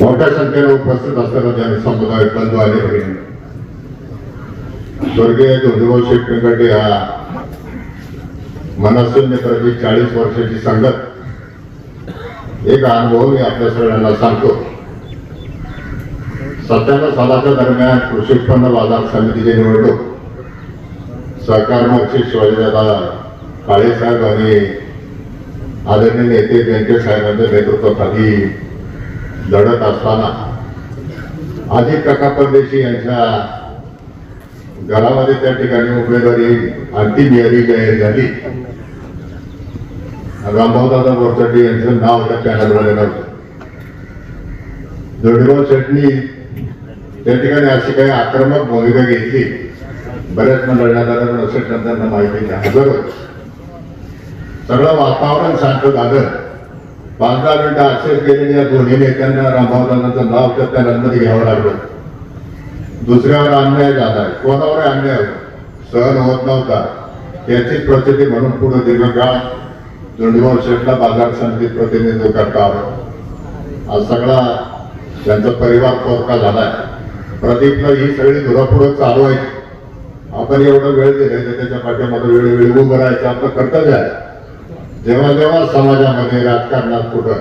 मोठ्या संख्येने उपस्थित असताना जनसमुदाय बंधू आले स्वर्गीय जोधीभाऊ शेटकंकडे हा मनसून मित्राची चाळीस वर्षाची संगत. एक अनुभव मी आपल्या सगळ्यांना सांगतो. सत्त्याण्णव सालाच्या दरम्यान कृषी उत्पन्न बाजार समितीची निवडणूक. सहकार मंत्री शिवाजीदादा काळे साहेब आणि आदरणीय नेते व्यंकट साहेबांच्या नेतृत्वाखाली लढत असताना. अजित काका परदेशी यांच्या घरामध्ये त्या ठिकाणी उमेदवारी अंतिम यादी जाहीर झाली. रामभाऊदादा बोरचड्डी यांचं नाव त्या पॅनलमध्ये नव्हतं. जोडीभाऊ चटणी त्या ठिकाणी अशी काही आक्रमक भूमिका घेतली. बऱ्याच मंडळांना दादा असेल त्यांना माहिती नाही. हजर सगळं वातावरण शांत झालं. पाच दहा मिनिटं असेच केलेले या दोन्ही नेत्यांना रामभाऊदादांचं नाव त्या पॅनलमध्ये घ्यावं लागलं. दुसऱ्यावर अन्याय झाला कोणावर अन्याय होता सहन होत नव्हता. त्याचीच प्रचिती म्हणून पुढे दीर्घकाळ जोंडीभाऊ शेठला बाजार समितीत प्रतिनिधित्व करता आलं. आज सगळा त्यांचा परिवार पोरका झालाय. प्रदीपला ही सगळी घोडापुढं चालू आहे आपण एवढं वेळ दिलाय तर त्याच्या पाठ्यामध्ये वेळोवेळी उभं राहायचं आपलं कर्तव्य आहे. जेव्हा जेव्हा समाजामध्ये राजकारणात कुठं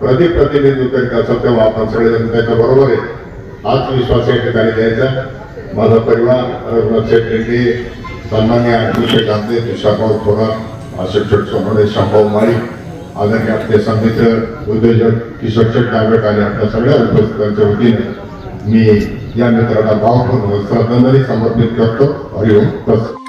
प्रदीप प्रतिनिधित्व करीत असेल तेव्हा आपण सगळेजण त्याच्या बरोबर आहे. हाच विश्वास या ठिकाणी द्यायचा. माझा परिवार रघुनाथ शेठ रेड्डी सन्मान्य अभिषेक गांधी तुषारभाऊ थोरात अशोक शेठ सोनवणे शांभाऊ माळी आदरणीय आपले संमित्र उद्योजक किशोर शेठ डाबेट आणि आपल्या सगळ्या उपस्थितांच्या वतीने मी या मित्राला भावपूर्ण श्रद्धांजली समर्पित करतो. हरिओम. तसं